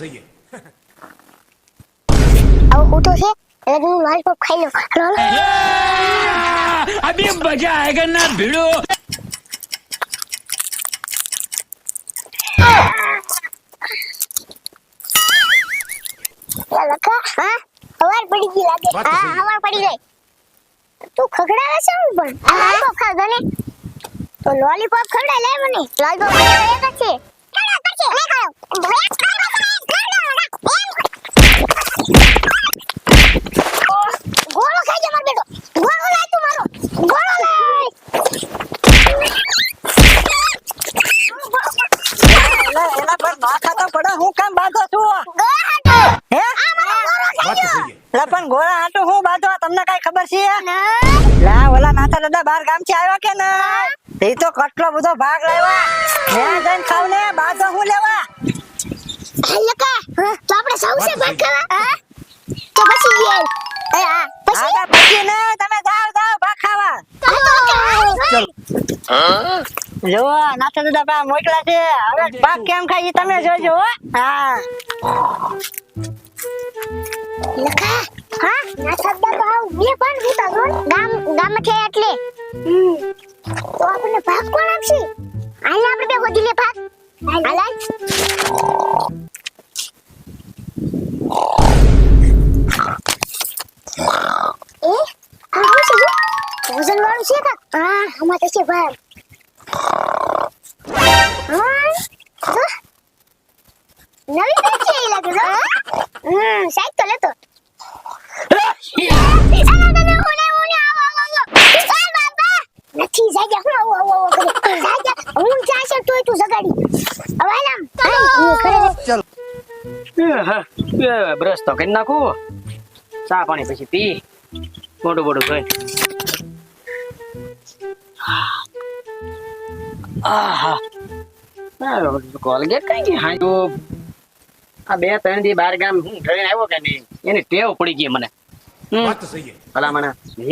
જઈએ. આવો કૂટો છે? એટલે હું લોલીપોપ ખાઈ લઉં હાલો હાલો. અભી મજા લખા. હા? હવાર પડી ગઈ લાગે. હા હવાર પડી ગઈ તું ખખડાવે છે પણ? લોલીપોપ ખા ગને. તો લોલીપોપ ખગડા લે મને. લોલીપોપ એક જ છે મેં ખાયો બાર ગામથી આવ્યા કે ના? એ તો કેટલો બધો ભાગ લેવા ત્યાં જઈને ખાવ ને બાજો હું લેવા? લકા તો આપણે સૌસે વાત ભાગ ખાવા? હા? તો પછી એ એ હા પછી પછી ને તમે જાવ જાવ ભાગ ખાવા. જો નાથા દાદા પા મોકલા છે. હવે ભાગ કેમ ખાઈ તમે જોજો હો. હા. લખા હા ના શબ્દ તો આવ બે પણ ગામ ગામ છે એટલે. તો આપણને ભાગ કોણ આપશે? હાલ આપણે બે ગોદી લે ભાગ. હાલ. એ? આ શું છે? વજન વાળું છે કા હા આમાં તો છે ભાગ. હા. નવી પેન છે એ લાગે હમ સાઈડ બ્રશ તો કરી નાખું. ચા પાણી પછી પી. મોટું મોટું ધોઈ. કોલગેટ કઈ ગઈ હા આ બે ત્રણ બાર ગામ હું ટ્રેન આવ્યો કે નહીં એની ટેવ પડી ગઈ મને. ભલામણ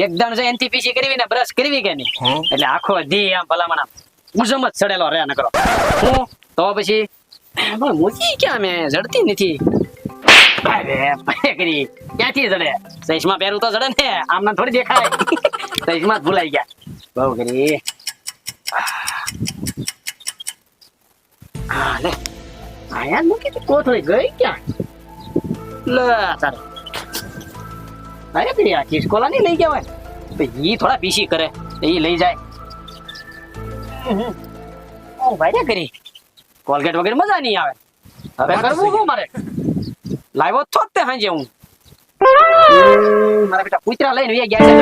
એકદમ છે એનથી પીસી કરવી ને બ્રશ કરવી કે નહીં? એટલે આખો દી આમ ભલામણ ઉજમ જ ચડેલો રહ્યા ન કરો હું તો પછી પણ મૂકી ક્યાં મેં જડતી નથી? અરે કરી ક્યાંથી જડે? ચશ્મા પહેરું તો જડે ને, આમને થોડી દેખાય. ચશ્મા ભૂલાઈ ગયા. બહુ કરી લે. આયા મૂકી તી. કોથળી ગઈ ક્યાં? લે તારે અરે કરી આ ખિસકોલા નહીં લઈ ગયા હોય. તો ઈ થોડા પીસી કરે. એ લઈ જાય. કરી. કોલગેટ વગેરે મજા નહીં આવે. હવે કરવું શું મારે? લાવ્યો છો તે સાંજે હું. મારા બેટા કૂતરા લઈને વે ગયા છે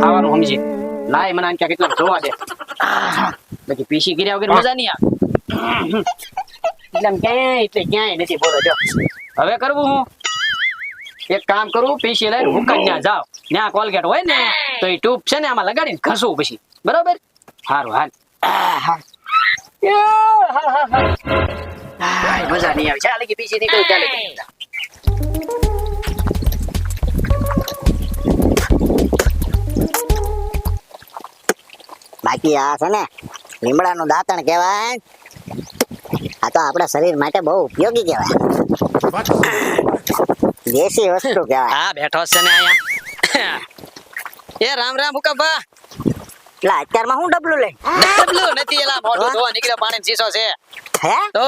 ખાવાનું સમજી. લાય મને ક્યાં કેટલા જોવા દે. બાકી પીસી ગીર્યા વગર મજા નહીં આવે. એટલે ક્યાંય એટલે ક્યાંય નથી બોલો જો. હવે કરવું હું? એક કામ કરું પીસી લઈને હુકન ત્યાં જાવ ત્યાં કોલગેટ હોય ને તો એ ટ્યુબ છે ને આમાં લગાડીને ઘસું પછી. બરોબર? સારું હાલ. હા, હા, હા. આય, મજા નહીં આવે ચાલે કે પીસી નીકળું ચાલે. બાકી આ છે ને લીમડાનું દાંતણ કહેવાય આ તો આપણા શરીર માટે બહુ ઉપયોગી કહેવાય દેશી વસ્તુ કહેવાય હા બેઠો છે ને અહીંયા એ રામ રામ હુકબ્બા એટલે અત્યારમાં હું ડબલું લઈ ડબલું નથી મોઢું? ધોવા નીકળ્યો પાણી શીશો છે. હે? તો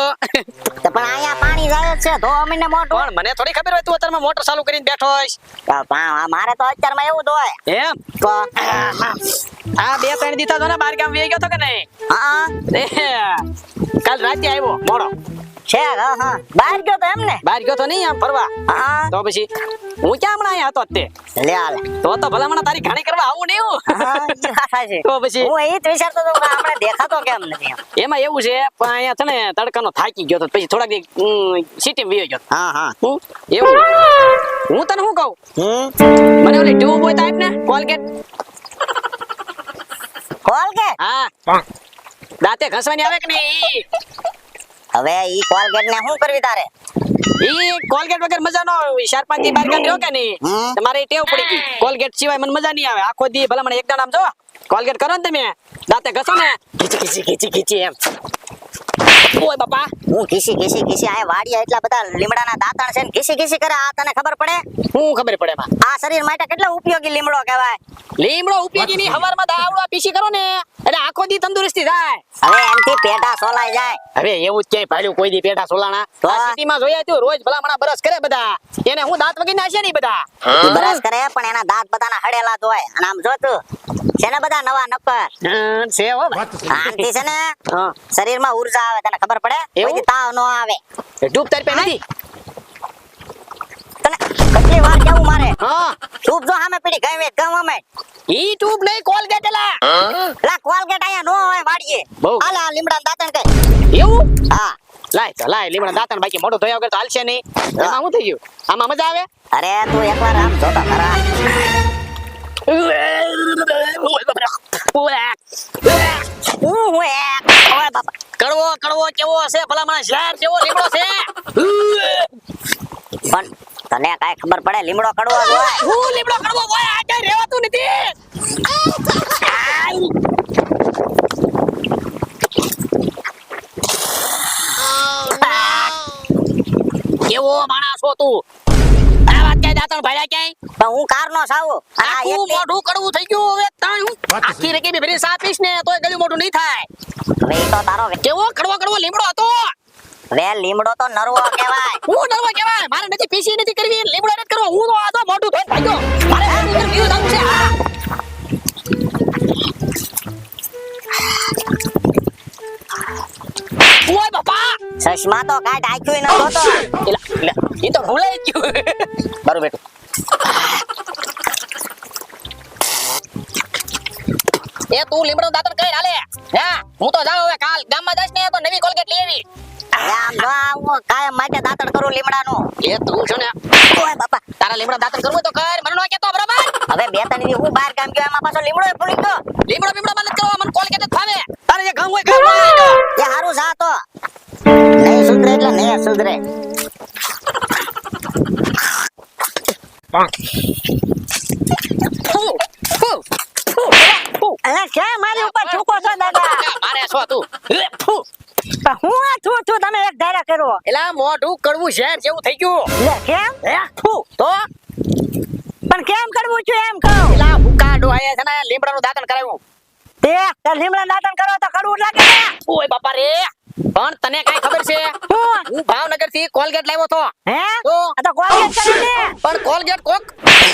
પણ અહીંયા પાણી જાય છે ધો અમીને મોઢું. પણ મને થોડી ખબર હોય તું અત્યારમાં મોટર ચાલુ કરીને બેઠો હોઈશ. મારે તો અત્યારમાં એવું ધોય એમ? તો આ બે ત્રણ દીતા તો ને બાર ગામ વી ગયો તો કે નહીં? હા. કાલ રાતે આવ્યો મોડો. છે હા હા. બહાર ગયો તો એમ ને બહાર ગયો તો નહીં આમ ફરવા? હા. તો પછી? હું ક્યાં હમણાં અહીંયા હતો તે લે આલે તો તો ભલામણ તારી ઘાણી કરવા આવું નહીં હું. તો પછી? હું એ જ વિચારતો હતો આપણે દેખાતો કેમ નથી એમાં. એવું છે પણ અહીંયા છે ને તડકાનો થાકી ગયો તો પછી થોડાક દી સિટી વીયો ગયો. હા હા. હું? એવું. હું તને શું કહું? મને ઓલી ટ્યુબ હોય તો ને? કોલગેટ કોલ કે હા. દાંતે ઘસવાની આવે કે નહીં? ઈ હવે ઈ કોલગેટ ને શું કરવી તારે? ઈ કોલગેટ વગર મજા નો આવે. ચાર પાંચ દી બાર રહ્યો કે નહીં. તમારે ટેવ પડી ગઈ. કોલગેટ સિવાય મને મજા નહીં આવે. આખો દી ભલા મને એક આમ જો. કોલગેટ કરો ને તમે. દાંતે ઘસો ને. ખીચી ખીચી ખીચી ખીચી એમ. ઓય બાપા? હું ઘીસી ઘીસી ઘીસી આ વાડિયા એટલા બધા લીમડાના દાંતણ છે ને ઘીસી ઘીસી કરે આ તને ખબર પડે? હું ખબર પડે આ શરીર માટે કેટલો ઉપયોગી લીમડો કહેવાય? લીમડો ઉપયોગી ની હવારમાં દાવડા પીસી કરો ને એટલે આખો દી તંદુરસ્તી થાય. હવે એમથી પેટા સોલાઈ જાય. હવે એવું જ ક્યાંય ભાડ્યું કોઈ દી પેટા સોલાણા? આ સિટીમાં જોયા તું રોજ ભલામણા બરસ કરે બધા. એને હું દાંત વગી નાશે નહીં બધા. બરસ કરે પણ એના દાંત બધાના હડેલા જ હોય. અને આમ જો તું છે ને બધા નવા નક્કર? છે હો. આનથી છે ને શરીરમાં ઊર્જા આવે તને ખબર પડે? એવું? કોઈ તાવ નો આવે. એ ડૂબ તારી પે નથી? તને કેટલી વાર કેવું મારે? હા. તું જો સામે પડી ગઈ વેત ગમ અમે. ઈ ટ્યુબ નહીં કોલગેટ એલા. લા કોલગેટ આયા નો હોય વાડીએ. આલા લીમડા દાતણ કઈ. એવું? હા. લાય તો લાય લીમડા દાતણ બાકી મોટો ધોયા વગર તો હાલશે નહીં. એમાં શું થઈ ગયું? આમાં મજા આવે? અરે તું એકવાર આમ જોતા ખરા. હું હું એક ઓય બાપા કડવો કડવો કેવો હશે? ભલા મને કેવો લીમડો છે? પણ તને કાઈ ખબર પડે લીમડો કડવો હોય. હું લીમડો કડવો હોય આ કઈ રહેવાતું નથી? કેવો માણસ હો તું? આ વાત ક્યાંય દાંતણ ભાડ્યા ક્યાંય? પણ હું કાર નો સાવું આખું મોઢું કડવું થઈ ગયું હવે તાણ હું તો આખી રેકી બી ભરી સા ને તોય ગળ્યું મોઢું નહીં થાય. હવે તો તારો કેવો કડવો કડવો લીમડો હતો? વે લીમડો તો નરવો કહેવાય. હું ડરવો કહેવાય? મારે નથી પીસી નથી કરવી. લીમડો નથી કરવો. હું તો આ તો મોઢું ધોઈ ભાગ્યો મારે મોઢું થવું છે. હા. ઓય બાપા. ચશ્મા તો કાઢ આખ્યું ન જોતો. એલા એલા એ તો ભૂલાઈ ગયું મારું બેટું એ તું લીમડો દાતણ કઈ હાલે હે હું તો જાઉં હવે કાલ ગામમાં જઈશ ને તો નવી કોલગેટ લઈ આવી આમ જો હું કાયમ માટે દાંતણ કરું લીમડાનું એ તું છો ને ઓય બાપા તારા લીમડા દાંતણ કરવું તો કર મને નો કહેતો બરાબર હવે બે ત્રણ દી હું બહાર ગામ ગયો એમાં પાછો લીમડો ફૂલી ગયો લીમડો બીમડો બંધ કરો મને કોલગેટ જ ફાવે તારે જે ગામ હોય ગામ એ હારું જા તો નહીં સુધરે એટલે નહીં સુધરે અલા ક્યાં મારી ઉપર થૂકો છો દાદા? મારે છો તું એ, ફૂ. પણ હું આ થૂ થૂ તમે એક ધારા કરો. એલા મોઢું કડવું ઝેર જેવું થઈ ગયું. લે કેમ? હે? તો? પણ કેમ કરવું છું એમ કહું? એલા છે ને લીમડાનું દાંતણ કરાવ્યું. તે તાર લીમડા દાંતણ કરો તો કડવું લાગે ને. ઓય બાપા રે પણ તને કઈ ખબર છે? હું હું ભાવનગરથી કોલગેટ લાવ્યો તો હે? તો? આ તો કોલગેટ કરી ને પણ કોલગેટ કોક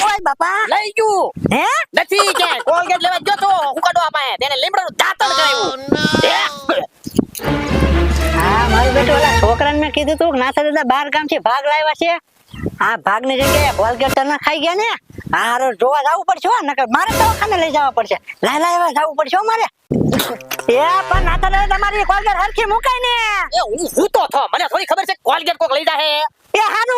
ઓય બાપા. લઈ ગયું. હે? નથી કે કોલગેટ લેવા ગયો તો? હુકા ડોહા પાસે તેને લીમડાનું દાંતણ કરાવ્યું. હા? મારું બેટું ઓલા છોકરાને મેં કીધું તું કે નાથા દાદા બાર ગામથી ભાગ લાવ્યા છે. આ ભાગની જગ્યાએ કોલગેટ તને ખાઈ ગયા ને. હારું જોવા જવું પડશે હો નકર મારે દવાખાને લઈ જવા પડશે. લાય લાય જવું પડશે મારે. એ પણ દાદા તમારી કોલગેટ હરખી મુકાય ને. એ હું હૂતો થો મને થોડી ખબર છે કોલગેટ કોક લઈ જાહે. એ હારું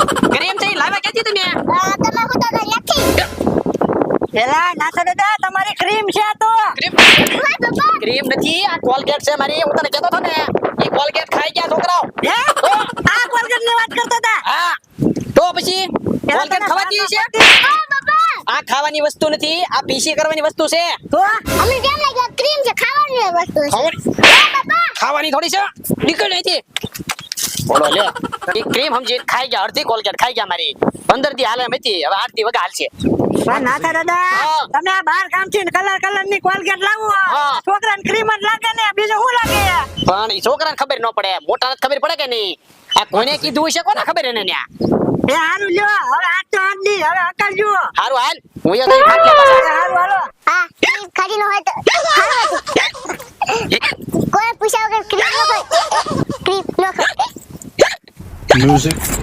પેલા નાથા દાદા તમારી ક્રીમ છે તો. ક્રીમ નથી. આ કોલગેટ છે મારી. હું તને કહેતો હતો ને એ કોલગેટ ખાઈ ગયા છોકરાઓ. હે? આ કોલગેટની વાત કરતા હતા હા. તો પછી કોલગેટ ખાવાતી છે? આ ખાવાની વસ્તુ નથી. આ પીસી કરવાની વસ્તુ છે. તો? અમે કેમ લાગ્યા? ક્રીમ છે ખાવાની વસ્તુ છે. ખાવાની થોડી છે. નીકળ અહીંથી. બોલો લે એ ક્રીમ સમજી ખાઈ ગયા અડધી કોલગેટ ખાઈ ગયા મારી. પંદર દી હાલે હતી હવે આઠ દી વગર હાલશે. નાથા દાદા તમે આ બાર કામથી કલર કલરની કોલગેટ લાવો. છોકરા ને ક્રીમ જ લાગે ને બીજું શું લાગે? પણ એ છોકરાને ખબર ન પડે મોટા ખબર પડે કે નહીં? આ કોને કીધું હશે કોને ખબર એને ન્યા? એ હારું લ્યો હવે આઠ તો આઠ દી હવે અકલ જુઓ. હારું હાલ હું એ ખાટલે હારું Music.